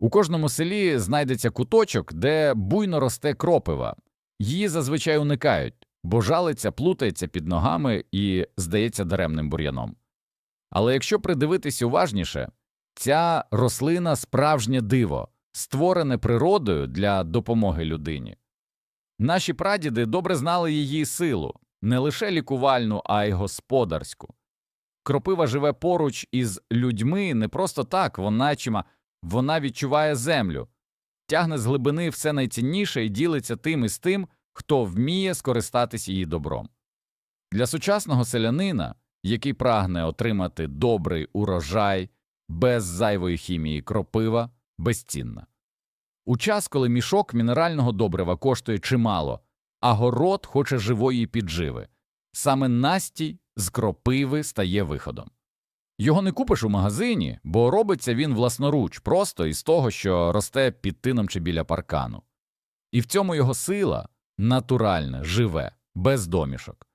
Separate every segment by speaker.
Speaker 1: У кожному селі знайдеться куточок, де буйно росте кропива. Її зазвичай уникають, бо жалиться, плутається під ногами і здається даремним бур'яном. Але якщо придивитись уважніше, ця рослина справжнє диво, створене природою для допомоги людині. Наші прадіди добре знали її силу, не лише лікувальну, а й господарську. Кропива живе поруч із людьми не просто так, вона чима, вона відчуває землю, тягне з глибини все найцінніше і ділиться тим із тим, хто вміє скористатись її добром. Для сучасного селянина, який прагне отримати добрий урожай без зайвої хімії кропива, безцінна. У час, коли мішок мінерального добрива коштує чимало, а город хоче живої підживи, саме настій з кропиви стає виходом. Його не купиш у магазині, бо робиться він власноруч, просто із того, що росте під тином чи біля паркану. І в цьому його сила натуральне, живе, без домішок,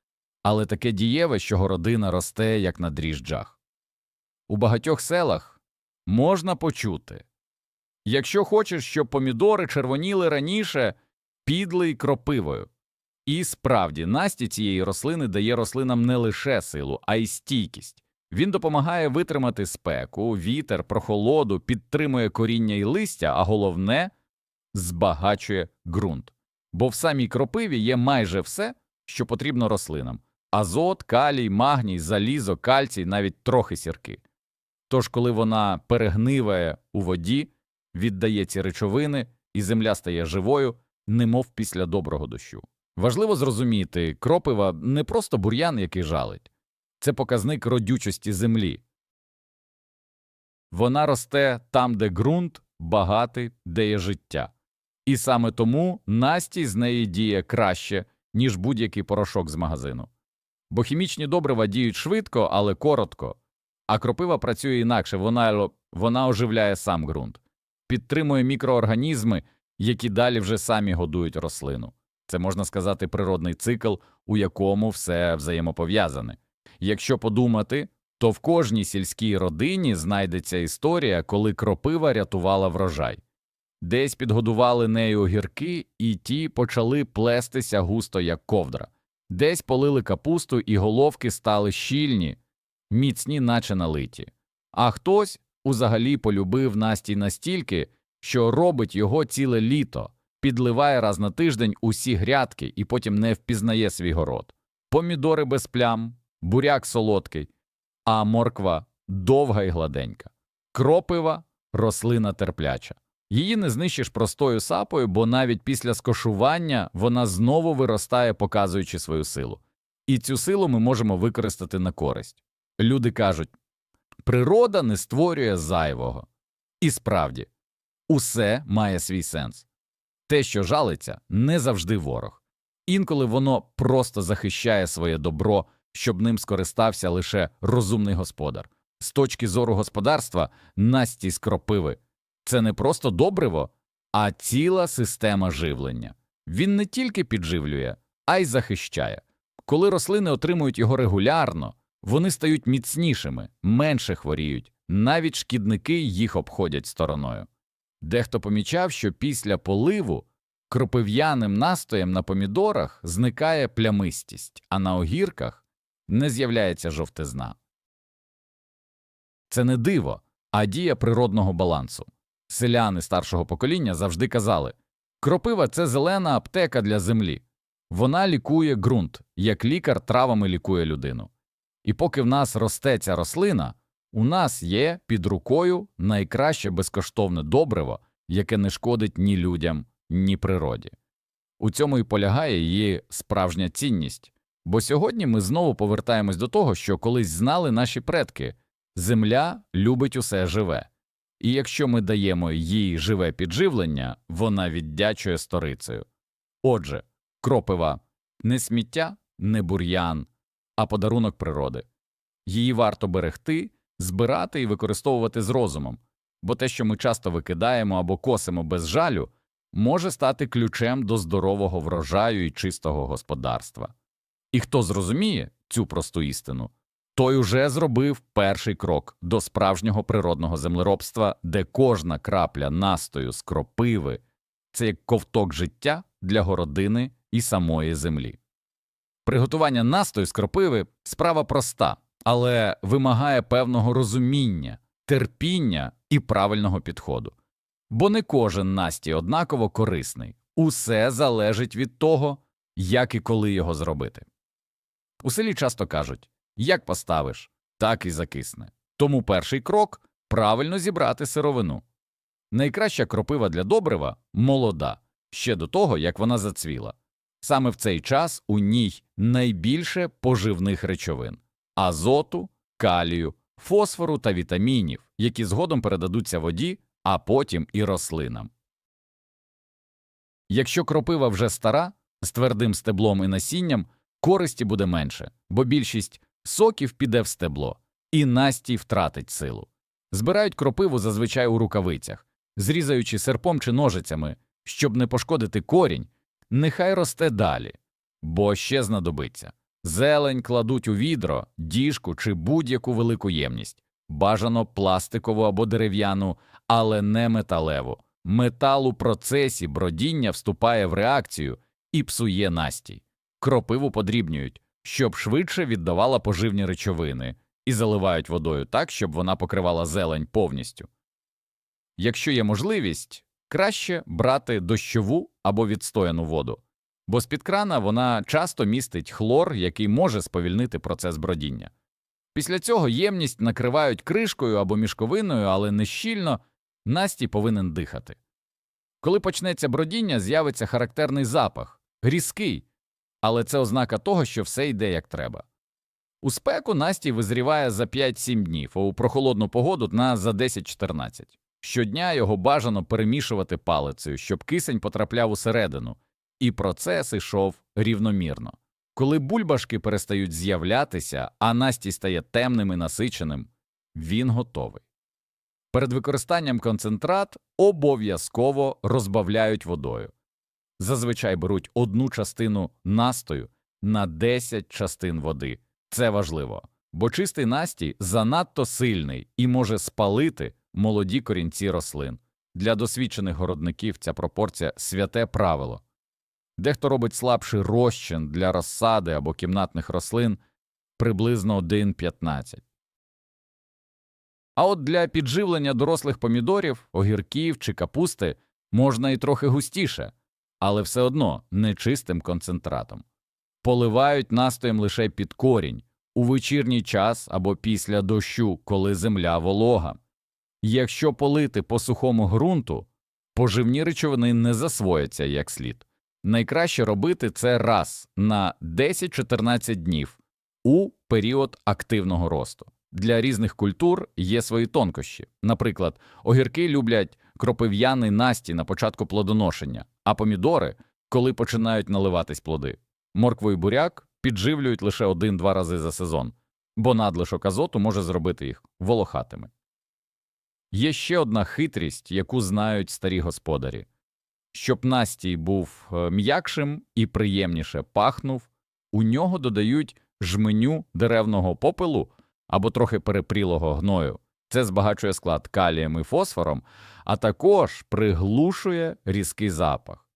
Speaker 1: але таке дієве, що городина росте, як на дріжджах. У багатьох селах можна почути якщо хочеш, щоб помідори червоніли раніше, підлий кропивою. І справді, насті цієї рослини дає рослинам не лише силу, а й стійкість. Він допомагає витримати спеку, вітер, прохолоду, підтримує коріння і листя, а головне збагачує ґрунт. Бо в самій кропиві є майже все, що потрібно рослинам азот, калій, магній, залізо, кальцій, навіть трохи сірки. Тож, коли вона перегниває у воді, віддає ці речовини, і земля стає живою, немов після доброго дощу. Важливо зрозуміти, кропива не просто бур'ян, який жалить, це показник родючості землі. Вона росте там, де ґрунт багатий, де є життя. І саме тому настій з неї діє краще, ніж будь-який порошок з магазину. Бо хімічні добрива діють швидко, але коротко, а кропива працює інакше, вона, вона оживляє сам ґрунт, підтримує мікроорганізми, які далі вже самі годують рослину. Це можна сказати природний цикл, у якому все взаємопов'язане. Якщо подумати, то в кожній сільській родині знайдеться історія, коли кропива рятувала врожай. Десь підгодували нею огірки, і ті почали плестися густо, як ковдра, десь полили капусту, і головки стали щільні, міцні, наче налиті. А хтось узагалі полюбив настій настільки, що робить його ціле літо, підливає раз на тиждень усі грядки і потім не впізнає свій город. Помідори без плям, буряк солодкий, а морква довга і гладенька, кропива рослина терпляча. Її не знищиш простою сапою, бо навіть після скошування вона знову виростає, показуючи свою силу. І цю силу ми можемо використати на користь. Люди кажуть природа не створює зайвого. І справді, усе має свій сенс. Те, що жалиться, не завжди ворог. Інколи воно просто захищає своє добро, щоб ним скористався лише розумний господар. З точки зору господарства, Насті кропиви це не просто добриво, а ціла система живлення. Він не тільки підживлює, а й захищає. Коли рослини отримують його регулярно, вони стають міцнішими, менше хворіють, навіть шкідники їх обходять стороною. Дехто помічав, що після поливу кропив'яним настоєм на помідорах зникає плямистість, а на огірках не з'являється жовтизна. Це не диво, а дія природного балансу. Селяни старшого покоління завжди казали кропива це зелена аптека для землі. Вона лікує ґрунт, як лікар травами лікує людину. І поки в нас росте ця рослина, у нас є під рукою найкраще безкоштовне добриво, яке не шкодить ні людям, ні природі. У цьому і полягає її справжня цінність. Бо сьогодні ми знову повертаємось до того, що колись знали наші предки земля любить усе живе. І якщо ми даємо їй живе підживлення, вона віддячує сторицею. Отже, кропива не сміття, не бур'ян, а подарунок природи. Її варто берегти, збирати і використовувати з розумом, бо те, що ми часто викидаємо або косимо без жалю, може стати ключем до здорового врожаю і чистого господарства. І хто зрозуміє цю просту істину, той уже зробив перший крок до справжнього природного землеробства, де кожна крапля настою з кропиви це як ковток життя для городини і самої землі. Приготування настою з кропиви справа проста, але вимагає певного розуміння, терпіння і правильного підходу. Бо не кожен настій однаково корисний, усе залежить від того, як і коли його зробити. У селі часто кажуть як поставиш, так і закисне. Тому перший крок правильно зібрати сировину. Найкраща кропива для добрива молода, ще до того, як вона зацвіла. Саме в цей час у ній найбільше поживних речовин азоту, калію, фосфору та вітамінів, які згодом передадуться воді, а потім і рослинам. Якщо кропива вже стара, з твердим стеблом і насінням, користі буде менше, бо більшість соків піде в стебло, і настій втратить силу. Збирають кропиву зазвичай у рукавицях, зрізаючи серпом чи ножицями, щоб не пошкодити корінь, нехай росте далі, бо ще знадобиться. Зелень кладуть у відро, діжку чи будь-яку велику ємність, бажано пластикову або дерев'яну, але не металеву. Метал у процесі бродіння вступає в реакцію і псує настій. Кропиву подрібнюють, щоб швидше віддавала поживні речовини, і заливають водою так, щоб вона покривала зелень повністю. Якщо є можливість, краще брати дощову або відстояну воду, бо з-під крана вона часто містить хлор, який може сповільнити процес бродіння. Після цього ємність накривають кришкою або мішковиною, але не щільно, настій повинен дихати. Коли почнеться бродіння, з'явиться характерний запах, різкий, але це ознака того, що все йде як треба. У спеку настій визріває за 5-7 днів, а у прохолодну погоду на за 10-14. Щодня його бажано перемішувати палицею, щоб кисень потрапляв усередину, і процес ішов рівномірно. Коли бульбашки перестають з'являтися, а настій стає темним і насиченим, він готовий. Перед використанням концентрат обов'язково розбавляють водою. Зазвичай беруть одну частину настою на 10 частин води. Це важливо, бо чистий настій занадто сильний і може спалити молоді корінці рослин. Для досвідчених городників ця пропорція святе правило. Дехто робить слабший розчин для розсади або кімнатних рослин приблизно 1,15. А от для підживлення дорослих помідорів, огірків чи капусти можна і трохи густіше, але все одно нечистим концентратом. Поливають настоєм лише під корінь у вечірній час або після дощу, коли земля волога. Якщо полити по сухому ґрунту, поживні речовини не засвояться як слід. Найкраще робити це раз на 10-14 днів у період активного росту. Для різних культур є свої тонкощі. Наприклад, огірки люблять кропив'яний насті на початку плодоношення, а помідори, коли починають наливатись плоди. Моркву і буряк підживлюють лише один-два рази за сезон, бо надлишок азоту може зробити їх волохатими. Є ще одна хитрість, яку знають старі господарі. Щоб настій був е, м'якшим і приємніше пахнув, у нього додають жменю деревного попелу або трохи перепрілого гною. Це збагачує склад калієм і фосфором, а також приглушує різкий запах.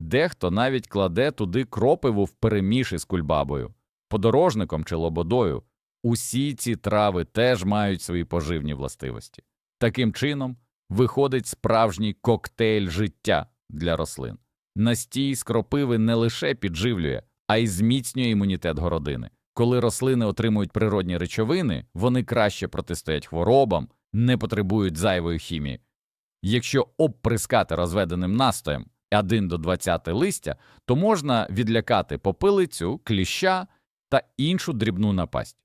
Speaker 1: Дехто навіть кладе туди кропиву в переміші з кульбабою, подорожником чи лободою. Усі ці трави теж мають свої поживні властивості. Таким чином виходить справжній коктейль життя для рослин. Настій з кропиви не лише підживлює, а й зміцнює імунітет городини. Коли рослини отримують природні речовини, вони краще протистоять хворобам, не потребують зайвої хімії. Якщо обприскати розведеним настоєм 1 до 20 листя, то можна відлякати попилицю, кліща та іншу дрібну напасть.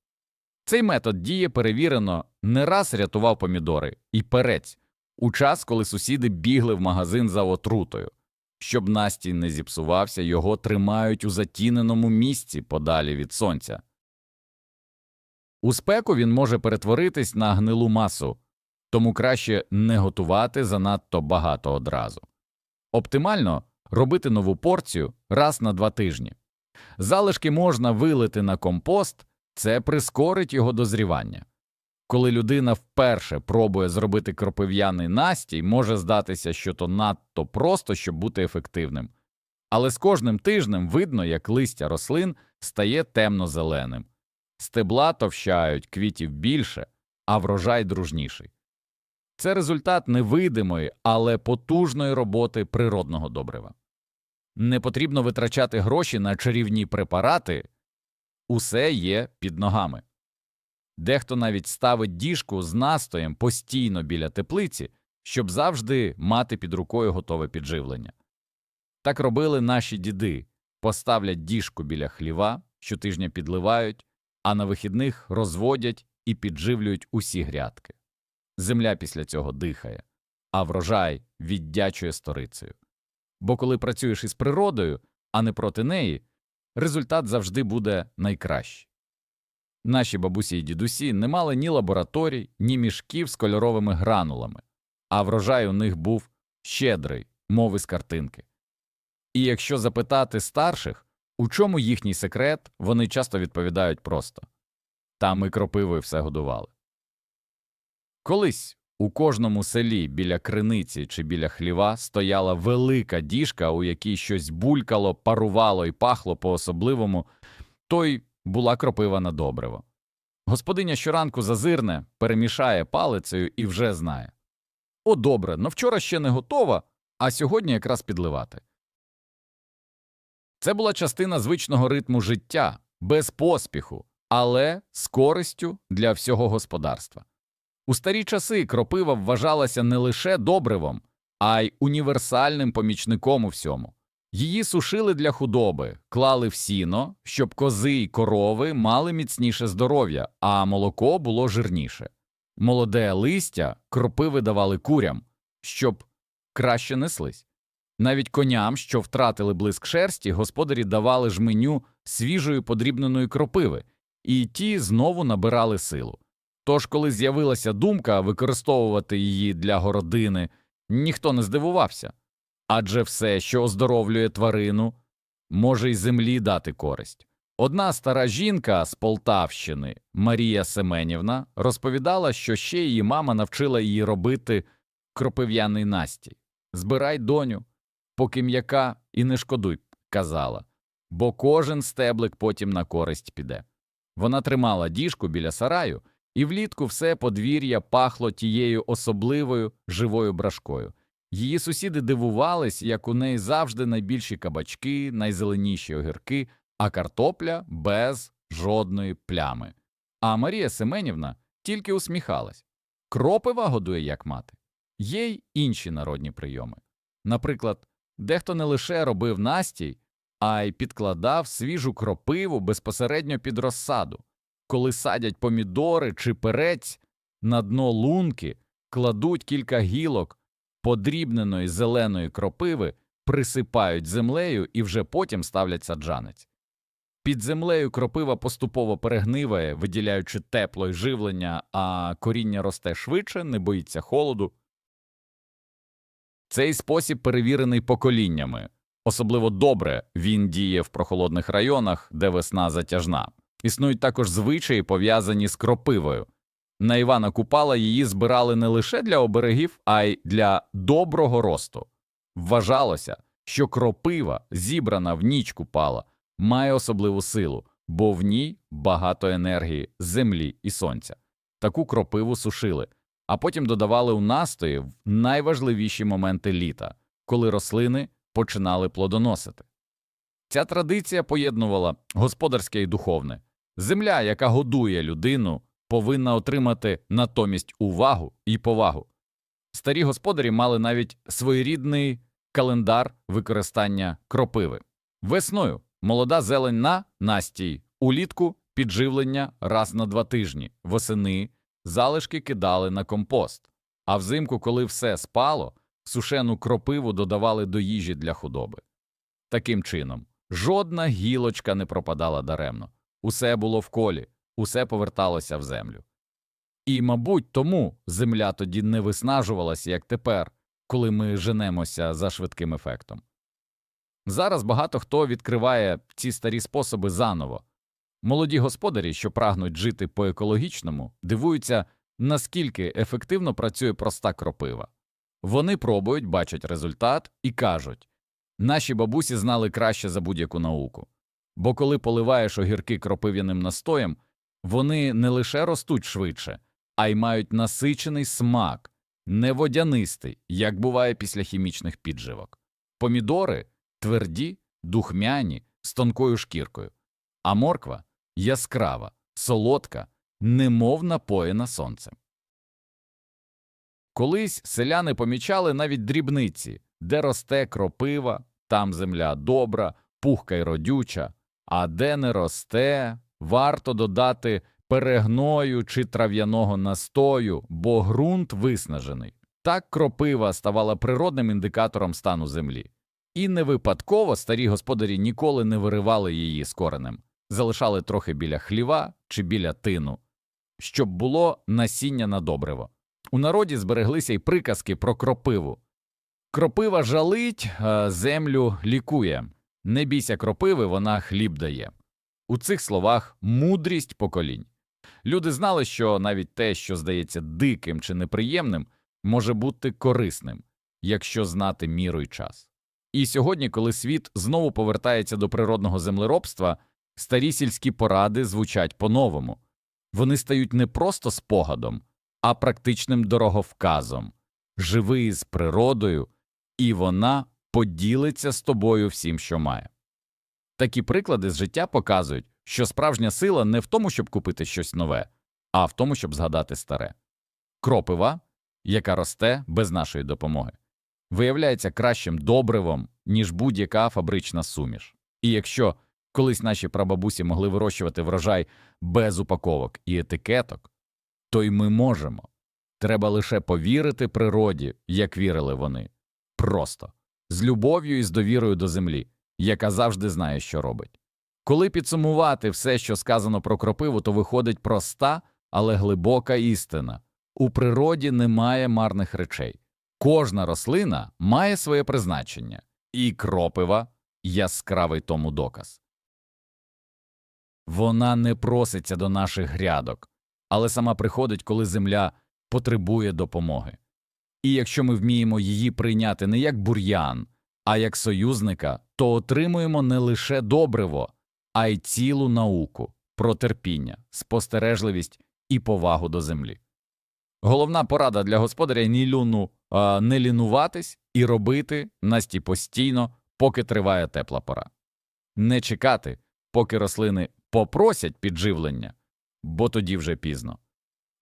Speaker 1: Цей метод діє перевірено не раз рятував помідори і перець у час, коли сусіди бігли в магазин за отрутою. Щоб настій не зіпсувався, його тримають у затіненому місці подалі від сонця. У спеку він може перетворитись на гнилу масу, тому краще не готувати занадто багато одразу. Оптимально робити нову порцію раз на два тижні. Залишки можна вилити на компост, це прискорить його дозрівання. Коли людина вперше пробує зробити кропив'яний настій, може здатися, що то надто просто, щоб бути ефективним. Але з кожним тижнем видно, як листя рослин стає темно-зеленим, стебла товщають, квітів більше, а врожай дружніший. Це результат невидимої, але потужної роботи природного добрива. Не потрібно витрачати гроші на чарівні препарати, усе є під ногами. Дехто навіть ставить діжку з настоєм постійно біля теплиці, щоб завжди мати під рукою готове підживлення. Так робили наші діди поставлять діжку біля хліва, щотижня підливають, а на вихідних розводять і підживлюють усі грядки. Земля після цього дихає, а врожай віддячує сторицею. Бо коли працюєш із природою, а не проти неї, результат завжди буде найкращий. Наші бабусі і дідусі не мали ні лабораторій, ні мішків з кольоровими гранулами, а врожай у них був щедрий, мови з картинки. І якщо запитати старших, у чому їхній секрет, вони часто відповідають просто та ми кропивою все годували. Колись у кожному селі біля криниці чи біля хліва стояла велика діжка, у якій щось булькало, парувало і пахло по-особливому, то й була кропива на добриво. Господиня щоранку зазирне, перемішає палицею і вже знає. О, добре, но вчора ще не готова, а сьогодні якраз підливати. Це була частина звичного ритму життя, без поспіху, але з користю для всього господарства. У старі часи кропива вважалася не лише добривом, а й універсальним помічником у всьому. Її сушили для худоби, клали в сіно, щоб кози й корови мали міцніше здоров'я, а молоко було жирніше. Молоде листя кропиви давали курям, щоб краще неслись. Навіть коням, що втратили блиск шерсті, господарі давали жменю свіжої подрібненої кропиви, і ті знову набирали силу. Тож, коли з'явилася думка використовувати її для городини, ніхто не здивувався адже все, що оздоровлює тварину, може й землі дати користь. Одна стара жінка з Полтавщини, Марія Семенівна, розповідала, що ще її мама навчила її робити кропив'яний настій. Збирай доню, поки м'яка, і не шкодуй, казала, бо кожен стеблик потім на користь піде. Вона тримала діжку біля сараю, і влітку все подвір'я пахло тією особливою живою брашкою. Її сусіди дивувались, як у неї завжди найбільші кабачки, найзеленіші огірки, а картопля без жодної плями. А Марія Семенівна тільки усміхалась. Кропива годує як мати. Є й інші народні прийоми. Наприклад, дехто не лише робив настій, а й підкладав свіжу кропиву безпосередньо під розсаду. Коли садять помідори чи перець, на дно лунки кладуть кілька гілок подрібненої зеленої кропиви, присипають землею і вже потім ставлять саджанець. Під землею кропива поступово перегниває, виділяючи тепло й живлення, а коріння росте швидше, не боїться холоду. Цей спосіб перевірений поколіннями. Особливо добре він діє в прохолодних районах, де весна затяжна. Існують також звичаї, пов'язані з кропивою. На Івана Купала її збирали не лише для оберегів, а й для доброго росту. Вважалося, що кропива, зібрана в ніч Купала, має особливу силу, бо в ній багато енергії, землі і сонця. Таку кропиву сушили, а потім додавали у настої в найважливіші моменти літа, коли рослини починали плодоносити. Ця традиція поєднувала господарське і духовне. Земля, яка годує людину, повинна отримати натомість увагу і повагу. Старі господарі мали навіть своєрідний календар використання кропиви. Весною молода зелень на настій, улітку підживлення раз на два тижні, восени залишки кидали на компост, а взимку, коли все спало, сушену кропиву додавали до їжі для худоби. Таким чином, жодна гілочка не пропадала даремно, усе було в колі, усе поверталося в землю. І, мабуть, тому земля тоді не виснажувалася, як тепер, коли ми женемося за швидким ефектом. Зараз багато хто відкриває ці старі способи заново, Молоді господарі, що прагнуть жити по-екологічному, дивуються, наскільки ефективно працює проста кропива. Вони пробують, бачать результат і кажуть наші бабусі знали краще за будь-яку науку. Бо коли поливаєш огірки кропив'яним настоєм, вони не лише ростуть швидше, а й мають насичений смак, не водянистий, як буває після хімічних підживок. Помідори тверді, духмяні, з тонкою шкіркою, а морква яскрава, солодка, немов напоєна сонцем. Колись селяни помічали навіть дрібниці, де росте кропива, там земля добра, пухка й родюча, а де не росте, варто додати перегною чи трав'яного настою, бо ґрунт виснажений. Так кропива ставала природним індикатором стану землі. І не випадково старі господарі ніколи не виривали її з коренем, залишали трохи біля хліва чи біля тину, щоб було насіння на добриво. У народі збереглися й приказки про кропиву. Кропива жалить, землю лікує. Не бійся кропиви, вона хліб дає. У цих словах мудрість поколінь. Люди знали, що навіть те, що здається диким чи неприємним, може бути корисним, якщо знати міру й час. І сьогодні, коли світ знову повертається до природного землеробства, старі сільські поради звучать по-новому. Вони стають не просто спогадом, а практичним дороговказом. Живи з природою, і вона поділиться з тобою всім, що має. Такі приклади з життя показують, що справжня сила не в тому, щоб купити щось нове, а в тому, щоб згадати старе. Кропива, яка росте без нашої допомоги, виявляється кращим добривом, ніж будь-яка фабрична суміш. І якщо колись наші прабабусі могли вирощувати врожай без упаковок і етикеток, то й ми можемо. Треба лише повірити природі, як вірили вони. Просто з любов'ю і з довірою до землі, яка завжди знає, що робить. Коли підсумувати все, що сказано про кропиву, то виходить проста, але глибока істина у природі немає марних речей. Кожна рослина має своє призначення, і кропива яскравий тому доказ. Вона не проситься до наших грядок, але сама приходить, коли земля потребує допомоги. І якщо ми вміємо її прийняти не як бур'ян, а як союзника, то отримуємо не лише добриво, а й цілу науку про терпіння, спостережливість і повагу до землі. Головна порада для господаря ні люну а, не лінуватись і робити насті постійно, поки триває тепла пора. Не чекати, поки рослини попросять підживлення, бо тоді вже пізно.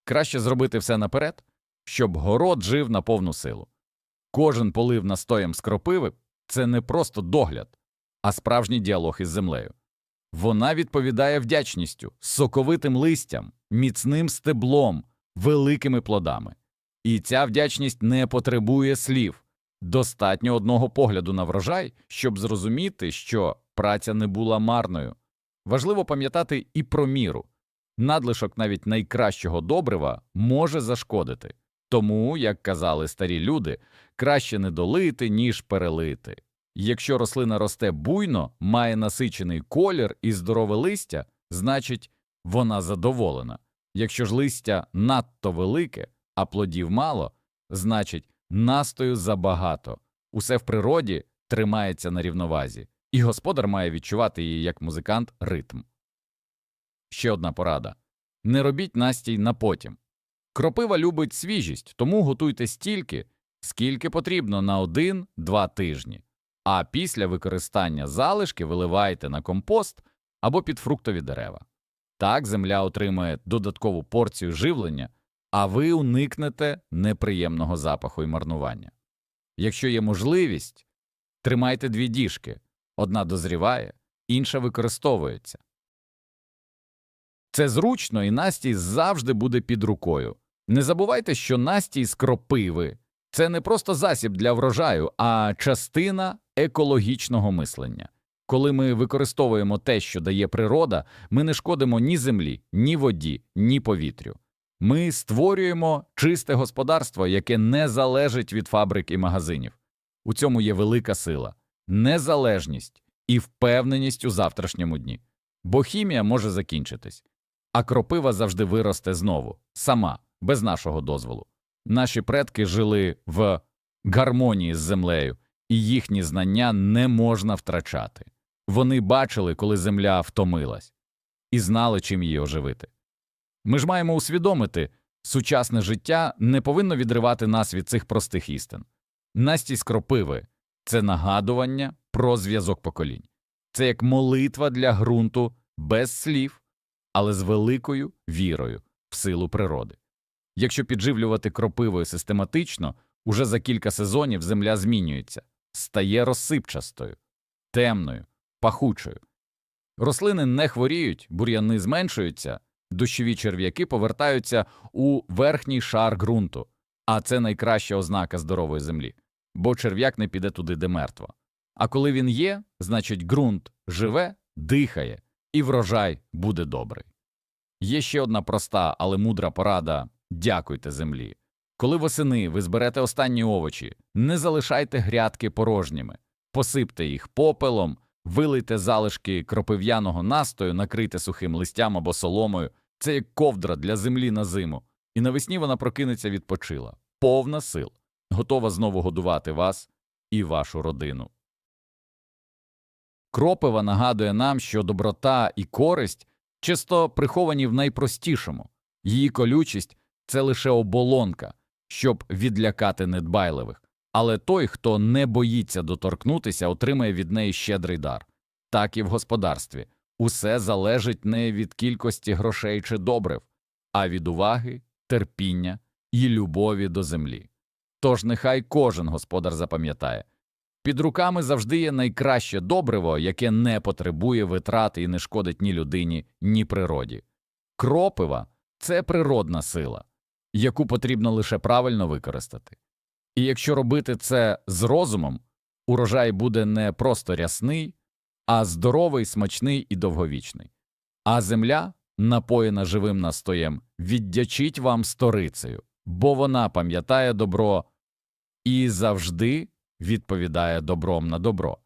Speaker 1: Краще зробити все наперед, щоб город жив на повну силу. Кожен полив настоєм з кропиви це не просто догляд, а справжній діалог із землею. Вона відповідає вдячністю, соковитим листям, міцним стеблом, великими плодами. І ця вдячність не потребує слів. Достатньо одного погляду на врожай, щоб зрозуміти, що праця не була марною. Важливо пам'ятати і про міру. Надлишок навіть найкращого добрива може зашкодити. Тому, як казали старі люди, краще не долити, ніж перелити. Якщо рослина росте буйно, має насичений колір і здорове листя, значить вона задоволена. Якщо ж листя надто велике, а плодів мало, значить настою забагато. Усе в природі тримається на рівновазі, і господар має відчувати її як музикант ритм. Ще одна порада не робіть настій на потім. Кропива любить свіжість, тому готуйте стільки, скільки потрібно на один-два тижні, а після використання залишки виливайте на компост або під фруктові дерева. Так земля отримує додаткову порцію живлення, а ви уникнете неприємного запаху і марнування. Якщо є можливість, тримайте дві діжки одна дозріває, інша використовується. Це зручно і настій завжди буде під рукою. Не забувайте, що настій з кропиви це не просто засіб для врожаю, а частина екологічного мислення. Коли ми використовуємо те, що дає природа, ми не шкодимо ні землі, ні воді, ні повітрю. Ми створюємо чисте господарство, яке не залежить від фабрик і магазинів. У цьому є велика сила, незалежність і впевненість у завтрашньому дні. бо хімія може закінчитись, а кропива завжди виросте знову, сама, без нашого дозволу. Наші предки жили в гармонії з землею, і їхні знання не можна втрачати. Вони бачили, коли земля втомилась, і знали, чим її оживити. Ми ж маємо усвідомити, сучасне життя не повинно відривати нас від цих простих істин. Настість кропиви це нагадування про зв'язок поколінь. Це як молитва для ґрунту без слів, але з великою вірою в силу природи. Якщо підживлювати кропивою систематично, уже за кілька сезонів земля змінюється, стає розсипчастою, темною, пахучою. Рослини не хворіють, бур'яни зменшуються, дощові черв'яки повертаються у верхній шар ґрунту, а це найкраща ознака здорової землі, бо черв'як не піде туди, де мертво. А коли він є, значить ґрунт живе, дихає, і врожай буде добрий. Є ще одна проста, але мудра порада дякуйте землі. Коли восени ви зберете останні овочі, не залишайте грядки порожніми, посипте їх попелом, вилийте залишки кропив'яного настою, накрийте сухим листям або соломою. Це як ковдра для землі на зиму, і навесні вона прокинеться відпочила, повна сил, готова знову годувати вас і вашу родину. Кропива нагадує нам, що доброта і користь часто приховані в найпростішому, її колючість це лише оболонка, щоб відлякати недбайливих, але той, хто не боїться доторкнутися, отримає від неї щедрий дар. Так і в господарстві усе залежить не від кількості грошей чи добрив, а від уваги, терпіння і любові до землі. Тож нехай кожен господар запам'ятає під руками завжди є найкраще добриво, яке не потребує витрати і не шкодить ні людині, ні природі. Кропива це природна сила, яку потрібно лише правильно використати. І якщо робити це з розумом, урожай буде не просто рясний, а здоровий, смачний і довговічний. А земля, напоєна живим настоєм, віддячить вам сторицею, бо вона пам'ятає добро і завжди відповідає добром на добро.